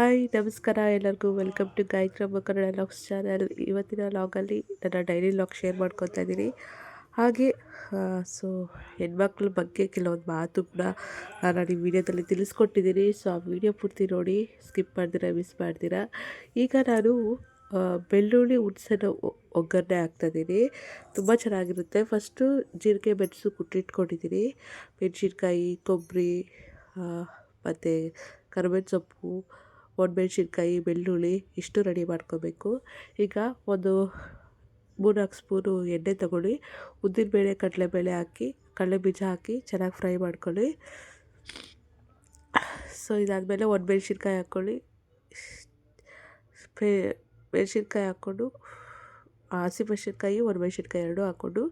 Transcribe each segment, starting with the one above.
Hi, ನಮಸ್ಕಾರ. ಎಲ್ಲರಿಗೂ welcome to Gayathri Kannada vlogs channel. ಇವತ್ತಿನ ಲಾಗಲ್ಲಿ ನನ್ನ ಡೈಲಿ ಲಾಗ್ ಶೇರ್ ಮಾಡ್ಕೊತಾ ಇದ್ದೀನಿ. ಹಾಗೆ ಸೊ ಹೆಣ್ಮಕ್ಳ ಬಗ್ಗೆ ಕೆಲವೊಂದು ಮಾತು ಕೂಡ ನಾನು ಈ ವಿಡಿಯೋದಲ್ಲಿ ತಿಳಿಸ್ಕೊಟ್ಟಿದ್ದೀನಿ. ಸೊ ಆ ವಿಡಿಯೋ ಪೂರ್ತಿ ನೋಡಿ ಸ್ಕಿಪ್ ಮಾಡ್ದಿರ ಮಿಸ್ ಮಾಡ್ದಿರ ಈಗ ನಾನು ಬೆಳ್ಳುಳ್ಳಿ ಉಡ್ಸನ್ನು ಒಗ್ಗರಣೆ ಹಾಕ್ತಾಯಿದ್ದೀನಿ ತುಂಬ ಚೆನ್ನಾಗಿರುತ್ತೆ. ಫಸ್ಟು ಜೀರಿಗೆ ಮೆಣಸು ಕುಟ್ಟಿಟ್ಕೊಂಡಿದ್ದೀನಿ. ಮೆಣಸಿನ್ಕಾಯಿ, ಕೊಬ್ಬರಿ ಮತ್ತು ಕರಿಬೇವು ಸೊಪ್ಪು ಒಣಮೆಣ್ಸಿನ್ಕಾಯಿ ಬೆಳ್ಳುಳ್ಳಿ ಇಷ್ಟು ರೆಡಿ ಮಾಡ್ಕೋಬೇಕು. ಈಗ ಒಂದು ಮೂರ್ನಾಲ್ಕು ಸ್ಪೂನು ಎಣ್ಣೆ ತಗೊಳ್ಳಿ. ಉದ್ದಿನಬೇಳೆ ಕಡಲೆಬೇಳೆ ಹಾಕಿ ಕಡಲೆಬೀಜ ಹಾಕಿ ಚೆನ್ನಾಗಿ ಫ್ರೈ ಮಾಡ್ಕೊಳ್ಳಿ. ಸೊ ಇದಾದಮೇಲೆ ಒಣಮೆಣ್ಸಿನ್ಕಾಯಿ ಹಾಕ್ಕೊಳ್ಳಿ. ಮೆಣಸಿನ್ಕಾಯಿ ಹಾಕ್ಕೊಂಡು, ಹಸಿ ಮೆಣಸಿನ್ಕಾಯಿ, ಒಂದು ಒಣಮೆಣ್ಸಿನ್ಕಾಯಿ ಎರಡೂ ಹಾಕ್ಕೊಂಡು,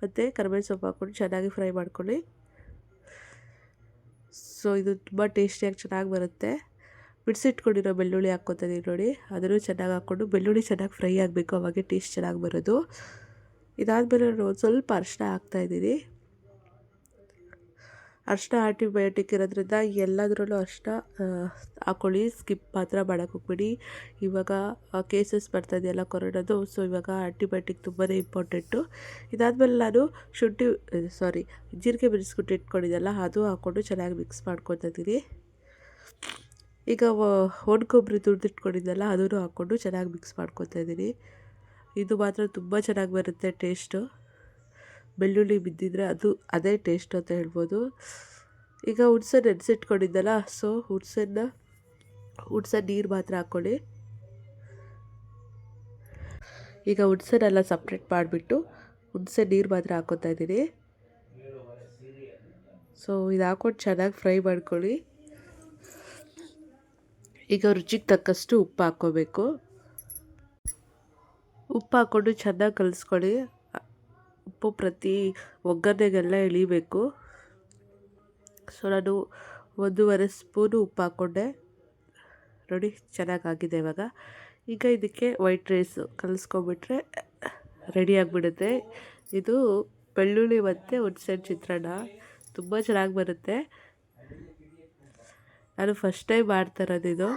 ಮತ್ತು ಕರಿಬೇವು ಸೊಪ್ಪು ಹಾಕ್ಕೊಂಡು ಚೆನ್ನಾಗಿ ಫ್ರೈ ಮಾಡ್ಕೊಳ್ಳಿ. ಸೊ ಇದು ತುಂಬ ಟೇಸ್ಟಿಯಾಗಿ ಚೆನ್ನಾಗಿ ಬರುತ್ತೆ. ಬಿಡಿಸಿಟ್ಕೊಂಡಿರೋ ಬೆಳ್ಳುಳ್ಳಿ ಹಾಕ್ಕೊತೀನಿ ನೋಡಿ. ಅದನ್ನು ಚೆನ್ನಾಗಿ ಹಾಕ್ಕೊಂಡು ಬೆಳ್ಳುಳ್ಳಿ ಚೆನ್ನಾಗಿ ಫ್ರೈ ಆಗಬೇಕು. ಅವಾಗೆ ಟೇಸ್ಟ್ ಚೆನ್ನಾಗಿ ಬರೋದು. ಇದಾದಮೇಲೆ ನಾನು ಒಂದು ಸ್ವಲ್ಪ ಅರಿಶಿನ ಹಾಕ್ತಾಯಿದ್ದೀನಿ ಅರಿಶಿನ ಆಂಟಿಬಯೋಟಿಕ್ ಇರೋದ್ರಿಂದ ಎಲ್ಲದರಲ್ಲೂ ಅರಿಶಿನ ಹಾಕ್ಕೊಳ್ಳಿ ಸ್ಕಿಪ್ ಮಾತ್ರ ಮಾಡೋಕ್ಕೆ ಹೋಗ್ಬೇಡಿ. ಇವಾಗ ಕೇಸಸ್ ಬರ್ತಾ ಇದೆಯಲ್ಲ ಕೊರೋನಾದು. ಸೊ ಇವಾಗ ಆಂಟಿಬಯೋಟಿಕ್ ತುಂಬಾ ಇಂಪಾರ್ಟೆಂಟು. ಇದಾದಮೇಲೆ ನಾನು ಶುಂಠಿ ಸಾರಿ ಜೀರಿಗೆ ಬಿಡಿಸ್ಬಿಟ್ಟು ಇಟ್ಕೊಂಡಿದ್ದೆಲ್ಲ, ಅದು ಹಾಕ್ಕೊಂಡು ಚೆನ್ನಾಗಿ ಮಿಕ್ಸ್ ಮಾಡ್ಕೊತಾ ಇದ್ದೀನಿ. ಈಗ ಒಣ ಕೊಬ್ಬರಿ ತುರಿದಿಟ್ಕೊಂಡಿದ್ದೆಲ್ಲ ಅದನ್ನು ಹಾಕ್ಕೊಂಡು ಚೆನ್ನಾಗಿ ಮಿಕ್ಸ್ ಮಾಡ್ಕೊತಾ ಇದ್ದೀನಿ. ಇದು ಮಾತ್ರ ತುಂಬ ಚೆನ್ನಾಗಿ ಬರುತ್ತೆ ಟೇಸ್ಟು ಬೆಳ್ಳುಳ್ಳಿ ಬಿದ್ದಿದ್ರೆ ಅದು ಅದೇ ಟೇಸ್ಟ್ ಅಂತ ಹೇಳ್ಬೋದು. ಈಗ ಹುಣ್ಸೆ ನೆನೆಸಿಟ್ಕೊಂಡಿದ್ದಲ್ಲ ಸೊ ಹುಣ್ಸನ್ನ ಹುಣ್ಸೆ ನೀರು ಮಾತ್ರ ಹಾಕ್ಕೊಳ್ಳಿ. ಈಗ ಹುಣ್ಸೆನೆಲ್ಲ ಸಪ್ರೇಟ್ ಮಾಡಿಬಿಟ್ಟು ಹುಣಸೆ ನೀರು ಮಾತ್ರ ಹಾಕ್ಕೊತಾ ಇದ್ದೀನಿ. ಸೊ ಇದು ಹಾಕ್ಕೊಂಡು ಚೆನ್ನಾಗಿ ಫ್ರೈ ಮಾಡ್ಕೊಳ್ಳಿ. ಈಗ ರುಚಿಗೆ ತಕ್ಕಷ್ಟು ಉಪ್ಪು ಹಾಕ್ಕೋಬೇಕು. ಉಪ್ಪು ಹಾಕ್ಕೊಂಡು ಚೆನ್ನಾಗಿ ಕಲಿಸ್ಕೊಳ್ಳಿ. ಉಪ್ಪು ಪ್ರತಿ ಒಗ್ಗರಣೆಗೆಲ್ಲ ಇಳಿಬೇಕು ಸೊ, ನಾನು ಒಂದೂವರೆ ಸ್ಪೂನು ಉಪ್ಪು ಹಾಕ್ಕೊಂಡೆ. ನೋಡಿ, ಚೆನ್ನಾಗಾಗಿದೆ ಇವಾಗ. ಈಗ ಇದಕ್ಕೆ ವೈಟ್ ರೈಸು ಕಲಿಸ್ಕೊಂಬಿಟ್ರೆ ರೆಡಿ ಆಗಿಬಿಡುತ್ತೆ. ಇದು ಬೆಳ್ಳುಳ್ಳಿ ಮತ್ತು ಹುಣ್ಸೆಹಣ್ಣು ಚಿತ್ರಾನ್ನ. ತುಂಬ ಚೆನ್ನಾಗಿ ಬರುತ್ತೆ. ನಾನು ಫಸ್ಟ್ ಟೈಮ್ ಮಾಡ್ತಾ ಇರೋದು ಇದು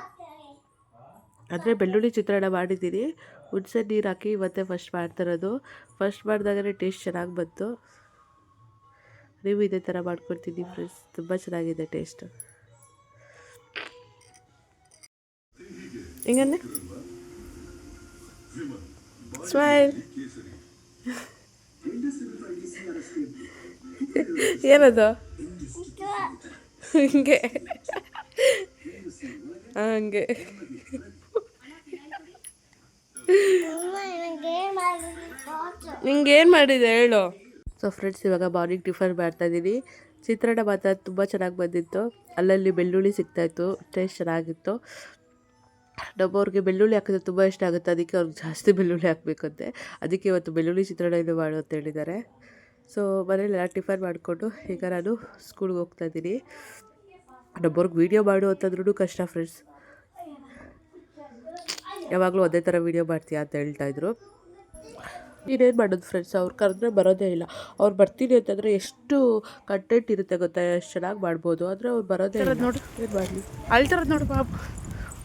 ಅಂದರೆ ಬೆಳ್ಳುಳ್ಳಿ ಚಿತ್ರಾನ್ನ ಮಾಡಿದ್ದೀನಿ ಹುಣಸೆ ನೀರು ಹಾಕಿ ಮತ್ತೆ ಫಸ್ಟ್ ಮಾಡ್ತಾ ಇರೋದು ಫಸ್ಟ್ ಮಾಡಿದಾಗಲೇ ಟೇಸ್ಟ್ ಚೆನ್ನಾಗಿ ಬಂತು. ನೀವು ಇದೇ ಥರ ಮಾಡ್ಕೊಡ್ತೀನಿ ಫ್ರೆಂಡ್ಸ್ ತುಂಬ ಚೆನ್ನಾಗಿದೆ ಟೇಸ್ಟು ಹಿಂಗನ್ನ ಸ್ಮೈಲ್ ಏನದು? ಹಿಂಗೆ. ಹಂಗೆ. ನಿಂಗೇನು ಮಾಡಿದೆ ಹೇಳು. ಸೊ ಫ್ರೆಂಡ್ಸ್ ಇವಾಗ ಮಾರ್ನಿಂಗ್ ಟಿಫನ್ ಮಾಡ್ತಾಯಿದ್ದೀನಿ ಚಿತ್ರಾನ್ನ ಮಾತ್ರ ತುಂಬ ಚೆನ್ನಾಗಿ ಬಂದಿತ್ತು. ಅಲ್ಲಲ್ಲಿ ಬೆಳ್ಳುಳ್ಳಿ ಸಿಗ್ತಾಯಿತ್ತು ಟೇಸ್ಟ್ ಚೆನ್ನಾಗಿತ್ತು. ನಮ್ಮವ್ರಿಗೆ ಬೆಳ್ಳುಳ್ಳಿ ಹಾಕಿದ್ರೆ ತುಂಬ ಇಷ್ಟ ಆಗುತ್ತೆ. ಅದಕ್ಕೆ ಅವ್ರಿಗೆ ಜಾಸ್ತಿ ಬೆಳ್ಳುಳ್ಳಿ ಹಾಕಬೇಕಂತೆ ಅದಕ್ಕೆ ಇವತ್ತು ಬೆಳ್ಳುಳ್ಳಿ ಚಿತ್ರಾನ್ನ ಇದು ಮಾಡು ಅಂತ ಹೇಳಿದ್ದಾರೆ. ಸೊ ಮನೇಲೆಲ್ಲ ಟಿಫನ್ ಮಾಡಿಕೊಂಡು ಈಗ ನಾನು ಸ್ಕೂಲ್ಗೆ ಹೋಗ್ತಾ ಇದ್ದೀನಿ ನಮ್ಮವ್ರಿಗೆ ವೀಡಿಯೋ ಮಾಡು ಅಂತಂದ್ರೂ ಕಷ್ಟ ಫ್ರೆಂಡ್ಸ್ ಯಾವಾಗಲೂ ಅದೇ ಥರ ವೀಡಿಯೋ ಮಾಡ್ತೀಯಾ ಅಂತ ಹೇಳ್ತಾಯಿದ್ರು ಇನ್ನೇನು ಮಾಡೋದು ಫ್ರೆಂಡ್ಸ್ ಅವ್ರು ಕರೆದ್ರೆ ಬರೋದೇ ಇಲ್ಲ. ಅವ್ರು ಬರ್ತೀನಿ ಅಂತಂದರೆ ಎಷ್ಟು ಕಂಟೆಂಟ್ ಇರುತ್ತೆ ಗೊತ್ತಾ? ಎಷ್ಟು ಚೆನ್ನಾಗಿ ಮಾಡ್ಬೋದು ಆದರೆ ಅವ್ರು ಬರೋದೇ ಇಲ್ಲ. ನೋಡಿ. ಏನು ಮಾಡಲಿ? ಅಳ್ತಾರದು ನೋಡು ಬಾಬು.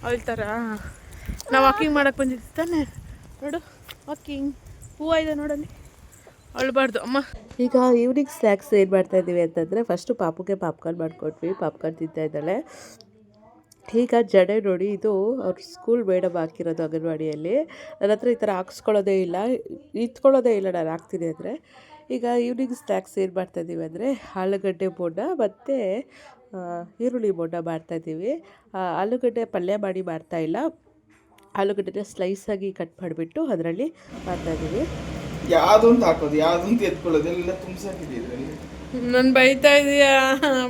ಅಳ್ತಾರ? ನಾವು ವಾಕಿಂಗ್ ಮಾಡೋಕ್ಕೆ ಬಂದಿದ್ದು ತಾನೆ? ನೋಡು ವಾಕಿಂಗ್ ಹೂವು ಇದೆ ನೋಡಲ್ಲಿ. ಅಳ್ಬಾರ್ದು, ಅಮ್ಮ. ಈಗ ಈವ್ನಿಂಗ್ ಸ್ನ್ಯಾಕ್ಸ್ ಏನು ಮಾಡ್ತಾ ಇದ್ದೀವಿ ಅಂತಂದರೆ ಫಸ್ಟು ಪಾಪುಗೆ ಪಾಪ್ಕಾರ್ನ್ ಮಾಡಿಕೊಟ್ವಿ. ಪಾಪ್ಕಾರ್ನ್ ತಿಂತಾ ಇದ್ದಾಳೆ. ಈಗ ಜಡೆ ನೋಡಿ, ಇದು ಅವ್ರ ಸ್ಕೂಲ್ ಮೇಡಮ್ ಹಾಕಿರೋದು ಅಂಗನವಾಡಿಯಲ್ಲಿ. ನನ್ನ ಹತ್ರ ಈ ಥರ ಹಾಕ್ಸ್ಕೊಳ್ಳೋದೇ ಇಲ್ಲ. ಇತ್ಕೊಳ್ಳೋದೇ ಇಲ್ಲ ನಾನು ಹಾಕ್ತೀನಿ ಅಂದರೆ. ಈಗ ಈವ್ನಿಂಗ್ ಸ್ನ್ಯಾಕ್ಸ್ ಏನು ಮಾಡ್ತಾಯಿದ್ದೀವಿ ಅಂದರೆ, ಆಲೂಗಡ್ಡೆ ಬೋಂಡ ಮತ್ತು ಈರುಳ್ಳಿ ಬೋಂಡ ಮಾಡ್ತಾಯಿದ್ದೀವಿ ಆಲೂಗಡ್ಡೆ ಪಲ್ಯ ಮಾಡಿ ಮಾಡ್ತಾಯಿಲ್ಲ ಆಲೂಗಡ್ಡೆನ ಸ್ಲೈಸಾಗಿ ಕಟ್ ಮಾಡಿಬಿಟ್ಟು ಅದರಲ್ಲಿ ಮಾಡ್ತಾಯಿದ್ದೀವಿ ಯಾವ್ದೊಂದು ಹಾಕೋದು ಯಾವ್ದೊಂದು ಎತ್ಕೊಳ್ಳೋದು ಎಲ್ಲ ನನ್ನ ಬೈತಾ ಇದೀಯಾ?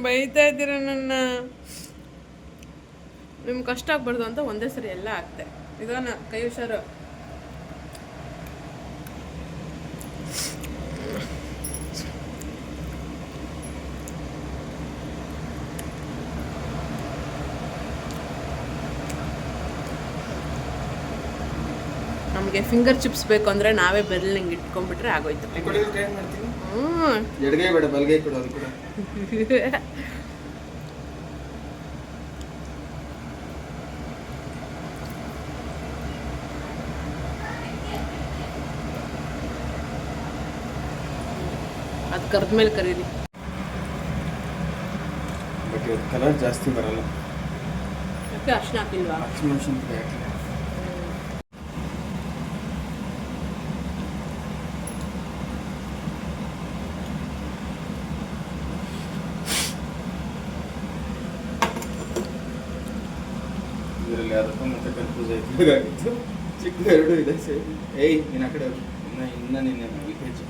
ಬೈತಾ ಇದ್ದೀರ ನನ್ನ? ನಿಮ್ಗೆ ಕಷ್ಟ ಆಗ್ಬಾರ್ದು ಅಂತ ಒಂದೇ ಸರಿ ಎಲ್ಲ ಹಾಕ್ತೆ ಇದಾನ ಕೈ ಹುಷಾರು. ನಮಗೆ ಫಿಂಗರ್ ಚಿಪ್ಸ್ ಬೇಕು ಅಂದರೆ ನಾವೇ ಬೆರಳು ಹಿಂಗೆ ಇಟ್ಕೊಂಡ್ಬಿಟ್ರೆ ಆಗೋಯ್ತು. ಅದು ಕರ್ದ ಮೇಲೆ ಕರೀರಿ ಕಲರ್ ಜಾಸ್ತಿ ಬರಲ್ಲ. ಅಷ್ಟು ಹಾಕಿಲ್ವಾ? ಕನ್ಫ್ಯೂಸ್ ಚಿಕ್ಕ ಎರಡು ಇದೆ ಸೇರಿ. ಏಯ್ ನೀನು ಆ ಕಡೆ ಇನ್ನ ಇನ್ನ ನಿನ್ನೆ ಲೀಕೇಜ್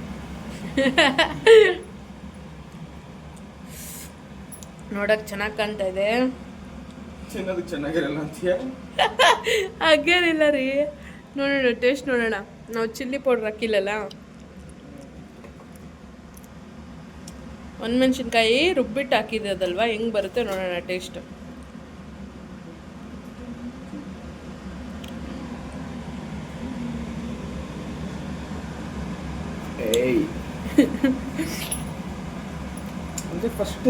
ನೋಡಕ್ ಚೆನ್ನಾಗಿ ಕಾಣ್ತಾ ಇದೆ. ತಿನ್ನೋದಕ್ಕೆ ಚೆನ್ನಾಗಿರಲ್ಲ ಅಂತೀಯ? ಹಾಗೇನಿಲ್ಲ ರೀ. ನೋಡೋಣ ಟೇಸ್ಟ್ ನೋಡೋಣ. ನಾವು ಚಿಲ್ಲಿ ಪೌಡ್ರ್ ಹಾಕಿಲ್ಲಲ್ಲ? ಮೆಣಸಿನ್ಕಾಯಿ ರುಬ್ಬಿಟ್ಟು ಅದಲ್ವಾ ಹೆಂಗೆ ಬರುತ್ತೆ ನೋಡೋಣ ಟೇಸ್ಟ್ ಏಯ್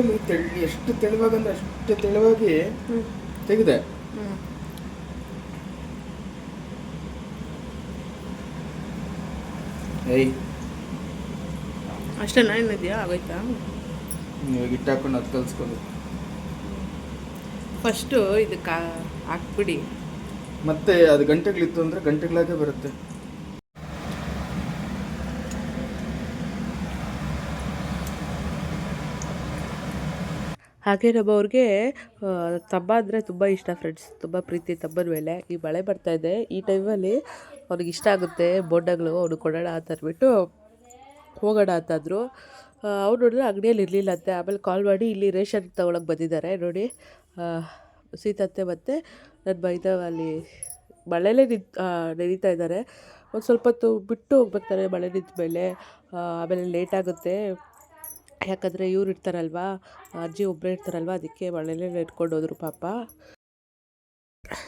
ಅಂದರೆ ಫಸ್ಟಲ್ಲಿ ತೆಳು ಎಷ್ಟು ತೆಳುವಾಗಂದ್ರೆ ಅಷ್ಟು ತೆಳುವಾಗಿ ತೆಗೆದೆ. ಏಯ್. ಅಷ್ಟೇನಾ ಏನಿದೆಯಾ ಆಗೋಯ್ತಾ? ಇವಾಗ ಹಿಟ್ಟು ಹಾಕೊಂಡು ಅದು ಕಲ್ಸ್ಕೊಂಡು. ಫಸ್ಟು ಇದಕ್ಕೆ ಹಾಕ್ಬಿಡಿ. ಮತ್ತೆ ಅದು ಗಂಟೆಗಳಿತ್ತು ಅಂದರೆ ಗಂಟೆಗಳಾಗೆ ಬರುತ್ತೆ. ಹಾಗೆ ನಮ್ಮ ಅವ್ರಿಗೆ ತಬ್ಬ ಅಂದರೆ ತುಂಬ ಇಷ್ಟ ಫ್ರೆಂಡ್ಸ್ ತುಂಬ ಪ್ರೀತಿ ತಬ್ಬನ ಮೇಲೆ. ಈ ಮಳೆ ಬರ್ತಾ ಇದೆ, ಈ ಟೈಮಲ್ಲಿ ಅವ್ರಿಗೆ ಇಷ್ಟ ಆಗುತ್ತೆ ಬೊಂಡಗಳು, ಅವ್ನು ಕೊಡೋಣ ಅಂತ ಅಂದ್ಬಿಟ್ಟು ಹೋಗೋಣ ಅಂತಂದರು ಅವ್ರು ನೋಡಿದ್ರೆ ಅಂಗಡಿಯಲ್ಲಿ ಇರಲಿಲ್ಲ ಅಂತೆ ಆಮೇಲೆ ಕಾಲ್ ಮಾಡಿ ಇಲ್ಲಿ ರೇಷನ್ ತೊಗೊಳಕ್ಕೆ ಬಂದಿದ್ದಾರೆ ನೋಡಿ. ಸೀತತ್ತೆ ಮತ್ತು ನನ್ನ ಮೈದ ಅಲ್ಲಿ ಮಳೆಯಲ್ಲೇ ನಿಂತು ನೆನೀತಾ ಇದ್ದಾರೆ. ಒಂದು ಸ್ವಲ್ಪ ಹೊತ್ತು ಬಿಟ್ಟು ಹೋಗ್ಬೇಕಾರೆ ಮಳೆ ನಿಂತ ಮೇಲೆ ಆಮೇಲೆ ಲೇಟ್ ಆಗುತ್ತೆ. ಯಾಕಂದರೆ ಇವ್ರು ಇರ್ತಾರಲ್ವಾ? ಅಜ್ಜಿ ಒಬ್ಬರೇ ಇರ್ತಾರಲ್ವ? ಅದಕ್ಕೆ ಮಳೆಯಲ್ಲೇ ನೆಟ್ಕೊಂಡು ಹೋದರು ಪಾಪ.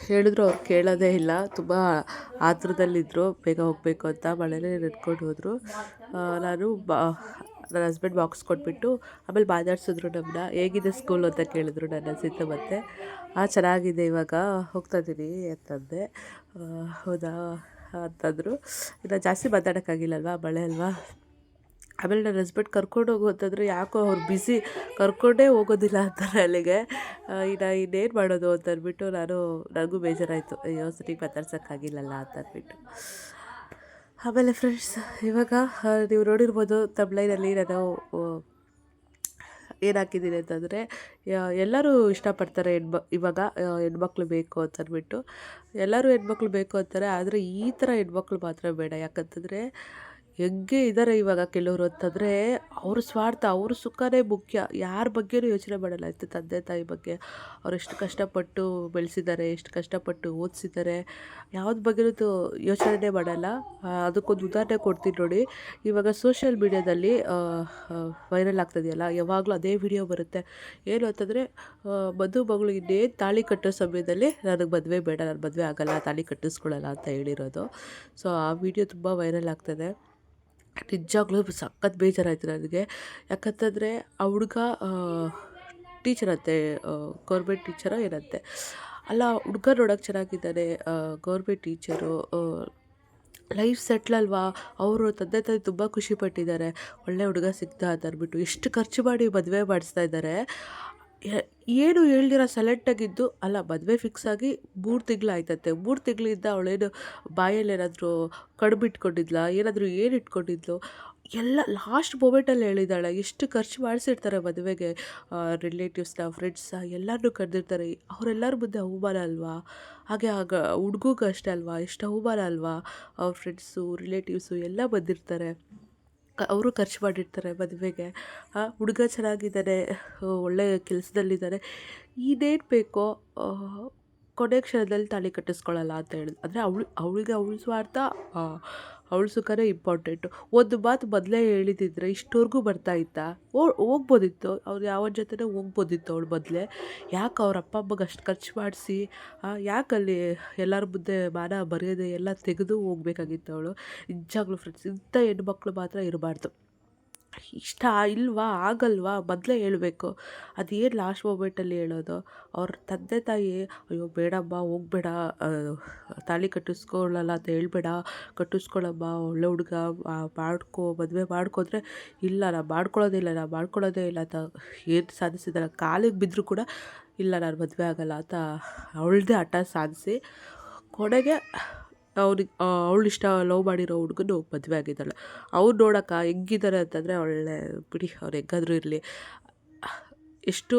ಹೇಳಿದ್ರು ಅವ್ರು ಕೇಳೋದೇ ಇಲ್ಲ. ತುಂಬ ಆತುರದಲ್ಲಿದ್ದರು ಬೇಗ ಹೋಗಬೇಕು ಅಂತ ಮಳೆಯಲ್ಲೇ ನೆಟ್ಕೊಂಡು ಹೋದರು. ನಾನು ಬಾ, ನನ್ನ ಹಸ್ಬೆಂಡ್ ಬಾಕ್ಸ್ ಕೊಟ್ಬಿಟ್ಟು ಆಮೇಲೆ ಮಾತಾಡ್ಸಿದ್ರು ನಮ್ಮನ್ನ ಹೇಗಿದೆ ಸ್ಕೂಲ್ ಅಂತ ಕೇಳಿದ್ರು ನನ್ನ ಸೀತ ಮತ್ತೆ ಆ, ಚೆನ್ನಾಗಿದೆ ಇವಾಗ. ಹೋಗ್ತಾ ಇದ್ದೀನಿ ಅಂತಂದೆ. ಹೌದಾ? ಅಂತಂದರು. ಇನ್ನು ಜಾಸ್ತಿ ಮಾತಾಡೋಕ್ಕಾಗಿಲ್ಲಲ್ವಾ? ಮಳೆ ಅಲ್ವಾ? ಆಮೇಲೆ ನನ್ನ ಹಸ್ಬೆಂಡ್ ಕರ್ಕೊಂಡು ಹೋಗು ಅಂತಂದರೆ ಯಾಕೋ ಅವ್ರು ಬಿಸಿ ಕರ್ಕೊಂಡೇ ಹೋಗೋದಿಲ್ಲ ಅಂತಾರೆ ಅಲ್ಲಿಗೆ. ಇನ್ನು ಇನ್ನೇನು ಮಾಡೋದು ಅಂತ ಅಂದ್ಬಿಟ್ಟು ನಾನು ನನಗೂ ಬೇಜಾರಾಯಿತು. ಅಯ್ಯೋ, ಸರಿ, ಮಾತಾಡ್ಸೋಕ್ಕಾಗಿಲ್ಲಲ್ಲ ಅಂತ ಅಂದ್ಬಿಟ್ಟು. ಆಮೇಲೆ ಫ್ರೆಂಡ್ಸ್ ಇವಾಗ ನೀವು ನೋಡಿರ್ಬೋದು ತಮ್ಲೈನಲ್ಲಿ ನಾನು ಏನಾಕಿದ್ದೀನಿ ಅಂತಂದರೆ ಎಲ್ಲರೂ ಇಷ್ಟಪಡ್ತಾರೆ ಹೆಣ್ಮ, ಇವಾಗ ಹೆಣ್ಮಕ್ಳು ಬೇಕು ಅಂತಂದ್ಬಿಟ್ಟು ಎಲ್ಲರೂ ಹೆಣ್ಮಕ್ಳು ಬೇಕು ಅಂತಾರೆ, ಆದರೆ ಈ ಥರ ಹೆಣ್ಮಕ್ಳು ಮಾತ್ರ ಬೇಡ. ಯಾಕಂತಂದರೆ ಹೆಂಗೆ ಇದ್ದಾರೆ ಇವಾಗ ಕೆಲವರು ಅಂತಂದರೆ ಅವ್ರ ಸ್ವಾರ್ಥ, ಅವ್ರ ಸುಖನೇ ಮುಖ್ಯ. ಯಾರ ಬಗ್ಗೆನೂ ಯೋಚನೆ ಮಾಡಲ್ಲ. ಇತ್ತು ತಂದೆ, ತಾಯಿ ಬಗ್ಗೆ ಅವ್ರು ಎಷ್ಟು ಕಷ್ಟಪಟ್ಟು ಬೆಳೆಸಿದ್ದಾರೆ, ಎಷ್ಟು ಕಷ್ಟಪಟ್ಟು ಓದಿಸಿದ್ದಾರೆ, ಯಾವ್ದು ಬಗ್ಗೆನೂ ಯೋಚನೆ ಮಾಡಲ್ಲ. ಅದಕ್ಕೊಂದು ಉದಾಹರಣೆ ಕೊಡ್ತೀನಿ ನೋಡಿ. ಇವಾಗ ಸೋಷಿಯಲ್ ಮೀಡ್ಯಾದಲ್ಲಿ ವೈರಲ್ ಆಗ್ತದೆಯಲ್ಲ, ಯಾವಾಗಲೂ ಅದೇ ವಿಡಿಯೋ ಬರುತ್ತೆ. ಏನು ಅಂತಂದರೆ ಮದು ಮಗಳು ಇನ್ನೇನು ತಾಳಿ ಕಟ್ಟೋ ಸಮಯದಲ್ಲಿ ನನಗೆ ಮದುವೆ ಬೇಡ, ನಾನು ಮದುವೆ ಆಗಲ್ಲ, ತಾಳಿ ಕಟ್ಟಿಸ್ಕೊಳ್ಳಲ್ಲ ಅಂತ ಹೇಳಿರೋದು. ಸೊ ಆ ವಿಡಿಯೋ ತುಂಬ ವೈರಲ್ ಆಗ್ತದೆ. ನಿಜವಾಗ್ಲೂ ಸಖತ್ ಬೇಜಾರಾಯಿತು ನನಗೆ. ಯಾಕಂತಂದರೆ ಆ ಹುಡುಗ ಟೀಚರ್ ಅಂತೆ ಗೌರ್ಮೆಂಟ್ ಟೀಚರೋ ಏನಂತೆ. ಅಲ್ಲ ಹುಡುಗ ನೋಡೋಕೆ ಚೆನ್ನಾಗಿದ್ದಾನೆ ಗೌರ್ಮೆಂಟ್ ಟೀಚರು ಲೈಫ್ ಸೆಟ್ಲ್ ಅಲ್ವಾ? ಅವರು ತಂದೆ ತಾಯಿ ತುಂಬ ಖುಷಿ ಪಟ್ಟಿದ್ದಾರೆ. ಒಳ್ಳೆ ಹುಡುಗ ಸಿಗ್ತಾ ಅಂತ ಅಂದ್ಬಿಟ್ಟು ಎಷ್ಟು ಖರ್ಚು ಮಾಡಿ ಮದುವೆ ಮಾಡಿಸ್ತಾ ಇದ್ದಾರೆ. ಏನು ಹೇಳ್ದಿರ ಸೈಲೆಂಟಾಗಿದ್ದು ಅಲ್ಲ, ಮದುವೆ ಫಿಕ್ಸ್ ಆಗಿ ಮೂರು ತಿಂಗಳು ಆಯ್ತತ್ತೆ ಮೂರು ತಿಂಗಳಿಂದ ಅವಳೇನು ಬಾಯಲ್ಲಿ ಏನಾದರೂ ಕಡುಬು ಇಟ್ಕೊಂಡಿದ್ಲಾ ಏನಾದರೂ ಏನು ಇಟ್ಕೊಂಡಿದ್ಲು ಎಲ್ಲ ಲಾಸ್ಟ್ ಮೊಮೆಂಟಲ್ಲಿ ಹೇಳಿದ್ದಾಳೆ. ಎಷ್ಟು ಖರ್ಚು ಮಾಡಿಸಿರ್ತಾರೆ ಮದುವೆಗೆ ರಿಲೇಟಿವ್ಸ್ನ ಫ್ರೆಂಡ್ಸ ಎಲ್ಲರನ್ನೂ ಕರೆದಿರ್ತಾರೆ. ಅವರೆಲ್ಲರ ಮುಂದೆ ಅವಮಾನ ಅಲ್ವಾ? ಹಾಗೆ ಆಗ ಹುಡುಗಗೂ ಅಷ್ಟೇ ಅಲ್ವಾ? ಎಷ್ಟು ಅವಮಾನ ಅಲ್ವಾ? ಅವ್ರ ಫ್ರೆಂಡ್ಸು ರಿಲೇಟಿವ್ಸು ಎಲ್ಲ ಬಂದಿರ್ತಾರೆ. ಅವರು ಖರ್ಚು ಮಾಡಿರ್ತಾರೆ ಮದುವೆಗೆ. ಹುಡುಗ ಚೆನ್ನಾಗಿದ್ದಾನೆ, ಒಳ್ಳೆ ಕೆಲಸದಲ್ಲಿದ್ದಾನೆ. ಇದೇನು ಬೇಕೋ ಕೊನೆ ಕ್ಷಣದಲ್ಲಿ ತಾಳಿ ಕಟ್ಟಿಸ್ಕೊಳ್ಳಲ್ಲ ಅಂತ ಹೇಳಿದ್ರು ಅಂದರೆ ಅವಳು, ಅವಳಿಗೆ ಅವಳ ಸ್ವಾರ್ಥ ಅವಳ ಸುಖನೇ ಇಂಪಾರ್ಟೆಂಟು ಒಂದು ಮಾತು ಮೊದಲೇ ಹೇಳಿದಿದ್ರೆ ಇಷ್ಟವರೆಗೂ ಬರ್ತಾ ಇತ್ತಾ? ಹೋಗ್ಬೋದಿತ್ತು. ಅವ್ರು ಯಾವ ಜೊತೆನೇ ಹೋಗ್ಬೋದಿತ್ತು ಅವಳು ಮೊದಲೇ. ಯಾಕೆ ಅವ್ರ ಅಪ್ಪ ಅಮ್ಮಗೆ ಅಷ್ಟು ಖರ್ಚು ಮಾಡಿಸಿ ಯಾಕಲ್ಲಿ ಎಲ್ಲರ ಮುಂದೆ ಮಾನ ಮರ್ಯಾದೆ ಎಲ್ಲ ತೆಗೆದು ಹೋಗ್ಬೇಕಾಗಿತ್ತು ಅವಳು? ನಿಜಾಗ್ಲೂ ಫ್ರೆಂಡ್ಸ್ ಇಂಥ ಹೆಣ್ಮಕ್ಳು ಮಾತ್ರ ಇರಬಾರ್ದು. ಇಷ್ಟ ಇಲ್ವಾ? ಆಗಲ್ವಾ? ಮೊದಲೇ ಹೇಳಬೇಕು. ಅದೇನು ಲಾಸ್ಟ್ ಮೊಮೆಂಟಲ್ಲಿ ಹೇಳೋದು? ಅವ್ರ ತಂದೆ ತಾಯಿ, ಅಯ್ಯೋ, ಬೇಡಮ್ಮ, ಹೋಗ್ಬೇಡ. ತಾಳಿ ಕಟ್ಟಿಸ್ಕೊಳ್ಳಲ್ಲ ಅಂತ ಹೇಳ್ಬೇಡ. ಕಟ್ಟಿಸ್ಕೊಳಮ್ಮ ಒಳ್ಳೆ ಹುಡುಗ ಮಾಡ್ಕೊ, ಮದುವೆ ಮಾಡ್ಕೊಂಡ್ರೆ ಇಲ್ಲ, ನಾನು ಮಾಡ್ಕೊಳ್ಳೋದಿಲ್ಲ ನಾನು ಮಾಡ್ಕೊಳ್ಳೋದೇ ಇಲ್ಲ ಅಂತ ಏನು ಸಾಧಿಸಿದಾರೆ ಕಾಲಿಗೆ ಬಿದ್ದರೂ ಕೂಡ ಇಲ್ಲ, ನಾನು ಮದುವೆ ಆಗಲ್ಲ ಅಂತ ಅವಳದೇ ಹಠ ಸಾಧಿಸಿ ಕೊನೆಗೆ ಅವ್ರಿಗೆ ಇಷ್ಟ ಲವ್ ಮಾಡಿರೋ ಹುಡ್ಗನು ಮದುವೆ ಆಗಿದ್ದಾಳೆ. ಅವ್ರು ನೋಡೋಕೆ ಹೆಂಗಿದ್ದಾರೆ ಅಂತಂದರೆ ಒಳ್ಳೆ, ಬಿಡಿ ಅವ್ರು ಹೆಂಗಾದ್ರೂ ಇರಲಿ. ಎಷ್ಟು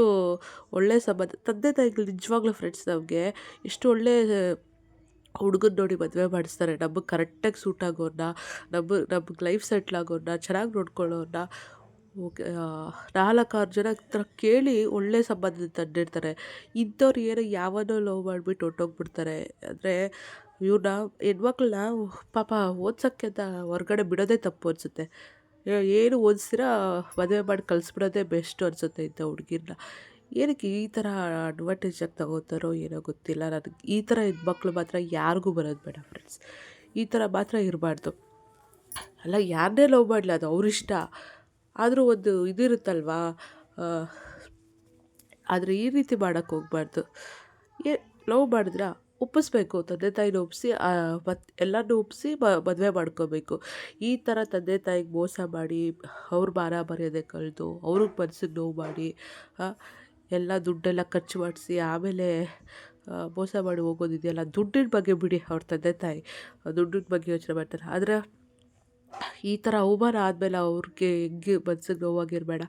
ಒಳ್ಳೆಯ ಸಂಬಂಧ, ತಂದೆ ತಾಯಿಗಳು ನಿಜವಾಗ್ಲೂ ಫ್ರೆಂಡ್ಸ್ ನಮಗೆ ಎಷ್ಟು ಒಳ್ಳೆ ಹುಡುಗನ ನೋಡಿ ಮದುವೆ ಮಾಡಿಸ್ತಾರೆ. ನಮಗೆ ಕರೆಕ್ಟಾಗಿ ಸೂಟ್ ಆಗೋರನ್ನ ನಮ್ಮ ನಮಗೆ ಲೈಫ್ ಸೆಟ್ಲ್ ಆಗೋರ್ನ, ಚೆನ್ನಾಗಿ ನೋಡ್ಕೊಳ್ಳೋರ್ನ. ಓಕೆ ನಾಲ್ಕಾರು ಜನ ಹತ್ರ ಕೇಳಿ ಒಳ್ಳೆ ಸಂಬಂಧ ತಂದಿರ್ತಾರೆ. ಇದ್ದವ್ರು ಏನೋ ಯಾವನೋ ಲವ್ ಮಾಡಿಬಿಟ್ಟು ಹೊಟ್ಟೋಗ್ಬಿಡ್ತಾರೆ ಅಂದರೆ ಇವ್ರನ್ನ ಹೆಣ್ಮಕ್ಳನ್ನ ಪಾಪ ಓದ್ಸೋಕ್ಕೆ ಅಂತ ಹೊರ್ಗಡೆ ಬಿಡೋದೇ ತಪ್ಪು ಅನಿಸುತ್ತೆ. ಏನು ಓದಿಸ್ತೀರಾ ಮದುವೆ ಮಾಡಿ ಕಳಿಸ್ಬಿಡೋದೇ ಬೆಸ್ಟು ಅನಿಸುತ್ತೆ ಇಂಥ ಹುಡ್ಗಿರ್ನ. ಏನಕ್ಕೆ ಈ ಥರ ಅಡ್ವಾಂಟೇಜಾಗಿ ತಗೋತಾರೋ ಏನೋ ಗೊತ್ತಿಲ್ಲ. ನನಗೆ ಈ ಥರ ಹೆಣ್ಮಕ್ಳು ಮಾತ್ರ ಯಾರಿಗೂ ಬರೋದು ಬೇಡ ಫ್ರೆಂಡ್ಸ್ ಈ ಥರ ಮಾತ್ರ ಇರಬಾರ್ದು. ಅಲ್ಲ ಯಾರನ್ನೇ ಲವ್ ಮಾಡಲಿ ಅದು ಅವ್ರಿಷ್ಟ ಆದರೂ ಒಂದು ಇದಿರುತ್ತಲ್ವಾ? ಆದರೆ ಈ ರೀತಿ ಮಾಡೋಕ್ಕೆ ಹೋಗ್ಬಾರ್ದು. ಏ ಲವ್ ಮಾಡಿದ್ರ? ಒಪ್ಪಿಸ್ಬೇಕು, ತಂದೆ ತಾಯಿನ ಒಪ್ಪಿಸಿ ಮತ್ತು ಎಲ್ಲರನ್ನೂ ಒಪ್ಪಿಸಿ ಮದುವೆ ಮಾಡ್ಕೋಬೇಕು. ಈ ಥರ ತಂದೆ ತಾಯಿಗೆ ಮೋಸ ಮಾಡಿ, ಅವ್ರ ಮಾನ ಮರ್ಯಾದೆ ಕಳೆದು, ಅವ್ರಿಗೆ ಮನ್ಸಿಗೆ ನೋವು ಮಾಡಿ ಎಲ್ಲ ದುಡ್ಡೆಲ್ಲ ಖರ್ಚು ಮಾಡಿಸಿ, ಆಮೇಲೆ ಮೋಸ ಮಾಡಿ ಹೋಗೋದಿದೆಯಲ್ಲ, ದುಡ್ಡಿನ ಬಗ್ಗೆ ಬಿಡಿ ಅವ್ರ ತಂದೆ ತಾಯಿ. ದುಡ್ಡಿನ ಬಗ್ಗೆ ಯೋಚನೆ ಮಾಡ್ತಾರೆ. ಆದರೆ, ಈ ಥರ ಅವಮಾನ ಆದಮೇಲೆ ಅವ್ರಿಗೆ ಹೆಂಗೆ ಮನ್ಸಿಗೆ ನೋವಾಗಿರಬೇಡ.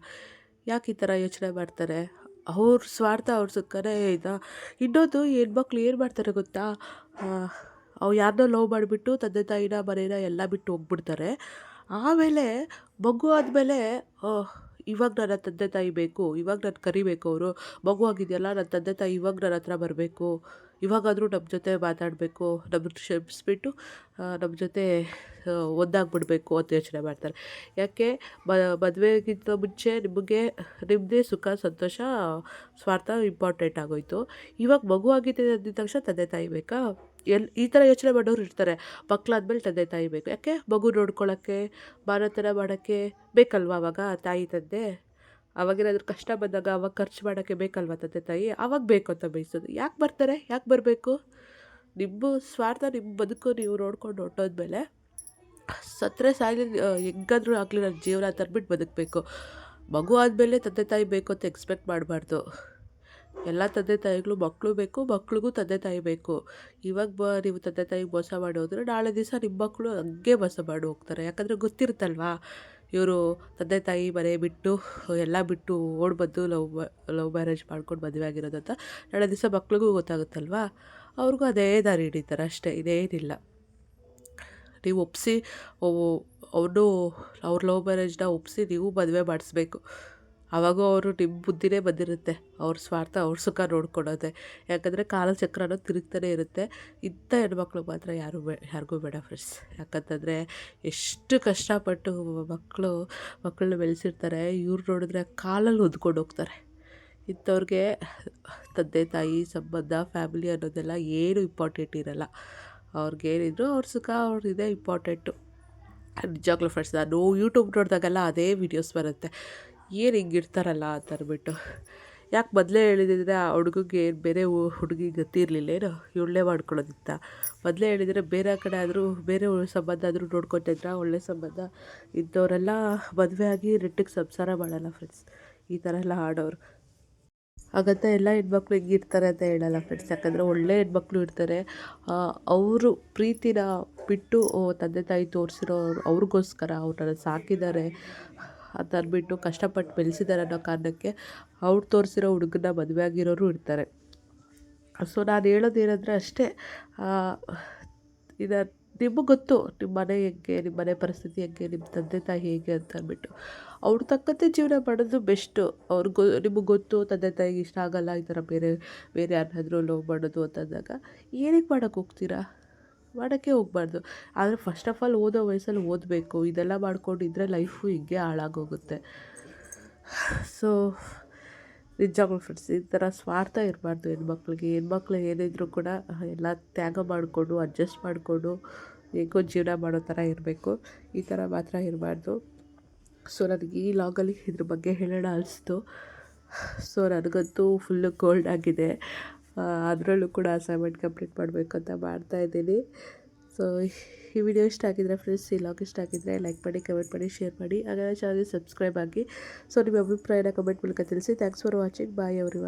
ಯಾಕೆ ಈ ಥರ ಯೋಚನೆ ಮಾಡ್ತಾರೆ? ಅವ್ರ ಸ್ವಾರ್ಥ, ಅವ್ರ ಸುಖನೇ ಇದು. ಇನ್ನೊಂದು ಹೆಣ್ಮಕ್ಳು ಏನು ಮಾಡ್ತಾರೆ ಗೊತ್ತಾ? ಅವು ಯಾರನ್ನೋ ಲವ್ ಮಾಡಿಬಿಟ್ಟು ತಂದೆ ತಾಯಿನ, ಮನೇನ ಎಲ್ಲ ಬಿಟ್ಟು ಹೋಗ್ಬಿಡ್ತಾರೆ. ಆಮೇಲೆ ಮಗು ಆದಮೇಲೆ ಇವಾಗ ನನ್ನ ತಂದೆ ತಾಯಿ ಬೇಕು, ಇವಾಗ ನಾನು ಕರಿಬೇಕು ಅವರು. ಮಗು ಆಗಿದೆಯಲ್ಲ ನನ್ನ ತಂದೆ ತಾಯಿ ಇವಾಗ ನನ್ನ ಹತ್ರ ಬರಬೇಕು. ಇವಾಗಾದರೂ ನಮ್ಮ ಜೊತೆ ಮಾತಾಡಬೇಕು ನಮ್ಮನ್ನು ಕ್ಷಮಿಸ್ಬಿಟ್ಟು ನಮ್ಮ ಜೊತೆ ಒಂದಾಗ್ಬಿಡ್ಬೇಕು ಅಂತ ಯೋಚನೆ ಮಾಡ್ತಾರೆ. ಯಾಕೆ? ಮದುವೆಗಿಂತ ಮುಂಚೆ ನಿಮಗೆ ನಿಮ್ಮದೇ ಸುಖ, ಸಂತೋಷ, ಸ್ವಾರ್ಥ ಇಂಪಾರ್ಟೆಂಟ್ ಆಗೋಯಿತು. ಇವಾಗ ಮಗು ಆಗಿದೆ ಅಂದಿದ ತಕ್ಷಣ ತಂದೆ ತಾಯಿ ಬೇಕಾ? ಎಲ್ಲಿ ಈ ಥರ ಯೋಚನೆ ಮಾಡೋರು ಇರ್ತಾರೆ. ಮಕ್ಕಳಾದ್ಮೇಲೆ ತಂದೆ ತಾಯಿ ಬೇಕು. ಯಾಕೆ? ಮಗು ನೋಡ್ಕೊಳ್ಳೋಕ್ಕೆ ಬಾಣತನ ಮಾಡೋಕ್ಕೆ ಬೇಕಲ್ವಾ ಅವಾಗ ತಾಯಿ, ತಂದೆ? ಅವಾಗೇನಾದರೂ ಕಷ್ಟ ಬಂದಾಗ ಅವಾಗ ಖರ್ಚು ಮಾಡೋಕ್ಕೆ ಬೇಕಲ್ವಾ ತಂದೆ, ತಾಯಿ? ಅವಾಗ ಬೇಕು ಅಂತ ಬಯಸೋದು. ಯಾಕೆ ಬರ್ತಾರೆ? ಯಾಕೆ ಬರಬೇಕು? ನಿಮ್ಮ ಸ್ವಾರ್ಥ, ನಿಮ್ಮ ಬದುಕು ನೀವು ನೋಡ್ಕೊಂಡು ಹೊರ್ಟೋದ್ಮೇಲೆ ಸತ್ತರೆ ಸಾಯಲಿ ಹೆಂಗಾದ್ರೂ ಆಗಲಿ ನನ್ನ ಜೀವನ ತರ್ಬಿಟ್ಟು ಬದುಕಬೇಕು. ಮಗು ಆದಮೇಲೆ ತಂದೆ ತಾಯಿ ಬೇಕು ಅಂತ ಎಕ್ಸ್ಪೆಕ್ಟ್ ಮಾಡಬಾರ್ದು. ಎಲ್ಲ ತಂದೆ ತಾಯಿಗಳು ಮಕ್ಕಳು ಬೇಕು, ಮಕ್ಳಿಗೂ ತಂದೆ ತಾಯಿ ಬೇಕು. ಇವಾಗ ಬ, ನೀವು ತಂದೆ ತಾಯಿಗೆ ಮೋಸ ಮಾಡಿ ಹೋದರೆ ನಾಳೆ ದಿವಸ ನಿಮ್ಮ ಮಕ್ಕಳು ಹಂಗೆ ಮೋಸ ಮಾಡಿ ಹೋಗ್ತಾರೆ. ಯಾಕಂದರೆ ಗೊತ್ತಿರುತ್ತಲ್ವಾ? ಇವರು ತಂದೆ ತಾಯಿ ಮನೆ ಬಿಟ್ಟು, ಎಲ್ಲ ಬಿಟ್ಟು ಓಡ್ ಬಂದು ಲವ್ ಲವ್ ಮ್ಯಾರೇಜ್ ಮಾಡ್ಕೊಂಡು ಮದುವೆ ಆಗಿರೋದಂತ ನಾಳೆ ದಿವಸ ಮಕ್ಳಿಗೂ ಗೊತ್ತಾಗುತ್ತಲ್ವಾ? ಅವ್ರಿಗೂ ಅದೇ ದಾರಿ ಹಿಡಿತಾರೆ ಅಷ್ಟೇ, ಇದೇನಿಲ್ಲ. ನೀವು ಒಪ್ಪಿಸಿ ಅವನು ಅವ್ರ ಲವ್ ಮ್ಯಾರೇಜ್ನ ಒಪ್ಪಿಸಿ ನೀವು ಮದುವೆ ಮಾಡಿಸ್ಬೇಕು. ಆವಾಗೂ ಅವರು ನಿಮ್ಮ ಬುದ್ಧಿನೇ ಬಂದಿರುತ್ತೆ, ಅವ್ರ ಸ್ವಾರ್ಥ, ಅವ್ರ ಸುಖ ನೋಡ್ಕೊಳೋದೆ. ಯಾಕಂದರೆ ಕಾಲಚಕ್ರನೂ ತಿರುಗ್ತಾನೆ ಇರುತ್ತೆ. ಇಂಥ ಹೆಣ್ಮಕ್ಳು ಮಾತ್ರ ಯಾರು ಬೇ, ಯಾರಿಗೂ ಬೇಡ ಫ್ರೆಂಡ್ಸ್ ಯಾಕಂತಂದರೆ ಎಷ್ಟು ಕಷ್ಟಪಟ್ಟು ಮಕ್ಕಳು ಮಕ್ಕಳನ್ನ ಬೆಳೆಸಿರ್ತಾರೆ, ಇವ್ರು ನೋಡಿದ್ರೆ ಕಾಲಲ್ಲಿ ಹೊದ್ಕೊಂಡು ಹೋಗ್ತಾರೆ. ಇಂಥವ್ರಿಗೆ ತಂದೆ, ತಾಯಿ, ಸಂಬಂಧ ಫ್ಯಾಮಿಲಿ ಅನ್ನೋದೆಲ್ಲ ಏನು ಇಂಪಾರ್ಟೆಂಟ್ ಇರಲ್ಲ. ಅವ್ರಿಗೇನಿದ್ರು ಅವ್ರ ಸುಖ, ಅವ್ರ ಇದೇ ಇಂಪಾರ್ಟೆಂಟು ನಿಜವಾಗ್ಲೂ ಫ್ರೆಂಡ್ಸ್ ನಾನು ಯೂಟ್ಯೂಬ್ ನೋಡಿದಾಗೆಲ್ಲ ಅದೇ ವೀಡಿಯೋಸ್ ಬರುತ್ತೆ. ಏನು ಹಿಂಗಿರ್ತಾರಲ್ಲ ಅಂತ ಅಂದ್ಬಿಟ್ಟು ಯಾಕೆ ಮೊದಲೇ ಹೇಳಿದಿದ್ರೆ ಆ ಹುಡುಗಿಗೆ ಬೇರೆ ಹುಡುಗಿ ಗೊತ್ತಿರಲಿಲ್ಲ ಇರಲಿಲ್ಲೇನು ಇವಳೇ ಮಾಡ್ಕೊಳ್ಳೋದಿತ್ತ. ಮೊದಲೇ ಹೇಳಿದರೆ ಬೇರೆ ಕಡೆ ಆದರೂ, ಬೇರೆ ಸಂಬಂಧ ಆದರೂ ನೋಡ್ಕೊತಿದ್ರ ಒಳ್ಳೆ ಸಂಬಂಧ ಇದ್ದವರೆಲ್ಲ ಮದುವೆ ಆಗಿ ರೆಟ್ಟಿಗೆ ಸಂಸಾರ ಮಾಡಲ್ಲ ಫ್ರೆಂಡ್ಸ್ ಈ ಥರ ಎಲ್ಲ ಆಡೋರು. ಹಾಗಂತ ಎಲ್ಲ ಹೆಣ್ಮಕ್ಳು ಹಿಂಗಿರ್ತಾರೆ ಅಂತ ಹೇಳಲ್ಲ ಫ್ರೆಂಡ್ಸ್ ಯಾಕಂದರೆ ಒಳ್ಳೆ ಹೆಣ್ಮಕ್ಳು ಇರ್ತಾರೆ. ಅವರು ಪ್ರೀತಿನ ಬಿಟ್ಟು ತಂದೆ ತಾಯಿ ತೋರಿಸಿರೋ ಅವ್ರಿಗೋಸ್ಕರ ಅವ್ರನ್ನ ಸಾಕಿದ್ದಾರೆ ಅಂತ ಅಂದ್ಬಿಟ್ಟು ಕಷ್ಟಪಟ್ಟು ಬೆಳೆಸಿದ್ದಾರೆ ಅನ್ನೋ ಕಾರಣಕ್ಕೆ ಅವ್ರು ತೋರಿಸಿರೋ ಹುಡುಗನ ಮದುವೆ ಆಗಿರೋರು ಇರ್ತಾರೆ. ಸೊ ನಾನು ಹೇಳೋದು ಏನಂದರೆ ಅಷ್ಟೇ ಇದು ನಿಮಗೆ ಗೊತ್ತು, ನಿಮ್ಮ ಮನೆ ಹೆಂಗೆ, ನಿಮ್ಮ ಮನೆ ಪರಿಸ್ಥಿತಿ ಹೆಂಗೆ, ನಿಮ್ಮ ತಂದೆ ತಾಯಿ ಹೇಗೆ ಅಂತ ಅಂದ್ಬಿಟ್ಟು. ಅವ್ರ ತಕ್ಕಂತೆ ಜೀವನ ಮಾಡೋದು ಬೆಸ್ಟು. ಅವ್ರಿಗೆ, ನಿಮಗೆ ಗೊತ್ತು, ತಂದೆ ತಾಯಿಗೆ ಇಷ್ಟ ಆಗಲ್ಲ, ಈ ಥರ ಬೇರೆ ಬೇರೆ ಯಾರಾದರೂ ಲವ್ ಮಾಡೋದು ಅಂತಂದಾಗ ಏನಕ್ಕೆ ಮಾಡೋಕ್ಕೆ ಹೋಗ್ತೀರಾ? ಮಾಡೋಕ್ಕೆ ಹೋಗ್ಬಾರ್ದು. ಆದರೆ ಫಸ್ಟ್ ಆಫ್ ಆಲ್ ಓದೋ ವಯಸ್ಸಲ್ಲಿ ಓದಬೇಕು. ಇದೆಲ್ಲ ಮಾಡ್ಕೊಂಡಿದ್ರೆ ಲೈಫು ಹೀಗೆ ಹಾಳಾಗೋಗುತ್ತೆ. ಸೊ ನಿಜವಾಗ್ಲೂ ಫ್ರೆಂಡ್ಸ್ ಈ ಥರ ಸ್ವಾರ್ಥ ಇರಬಾರ್ದು ಹೆಣ್ಮಕ್ಳಿಗೆ. ಹೆಣ್ಮಕ್ಳು ಏನಿದ್ರು ಕೂಡ ಎಲ್ಲ ತ್ಯಾಗ ಮಾಡಿಕೊಂಡು ಅಡ್ಜಸ್ಟ್ ಮಾಡಿಕೊಂಡು, ಹೇಗೋ ಜೀವನ ಮಾಡೋ ಥರ ಇರಬೇಕು. ಈ ಥರ ಮಾತ್ರ ಇರಬಾರ್ದು. ಸೊ ನನಗೆ ಈ ಲಾಗಲ್ಲಿ ಇದ್ರ ಬಗ್ಗೆ ಹೇಳೋಣ ಅನಿಸ್ತು. ಸೊ ನನಗಂತೂ ಫುಲ್ಲು ಕೋಲ್ಡ್ ಆಗಿದೆ. ಅದರಲ್ಲೂ ಕೂಡ ಅಸೈನ್ಮೆಂಟ್ ಕಂಪ್ಲೀಟ್ ಮಾಡಬೇಕು ಅಂತ ಮಾಡ್ತಾಯಿದ್ದೀನಿ ಸೊ ಈ ವಿಡಿಯೋ ಇಷ್ಟ ಆಗಿದ್ರೆ ಫ್ರೆಂಡ್ಸ್ ಈ ಲಾಗ್ ಇಷ್ಟ ಆಗಿದ್ರೆ ಲೈಕ್ ಮಾಡಿ ಕಮೆಂಟ್ ಮಾಡಿ ಶೇರ್ ಮಾಡಿ. ಹಾಗಾದರೆ ಚಾನಲ್ಗೆ ಸಬ್ಸ್ಕ್ರೈಬ್ ಆಗಿ. ಸೊ ನಿಮ್ಮ ಅಭಿಪ್ರಾಯನ ಕಮೆಂಟ್ ಮೂಲಕ ತಿಳಿಸಿ. Thanks for watching bye every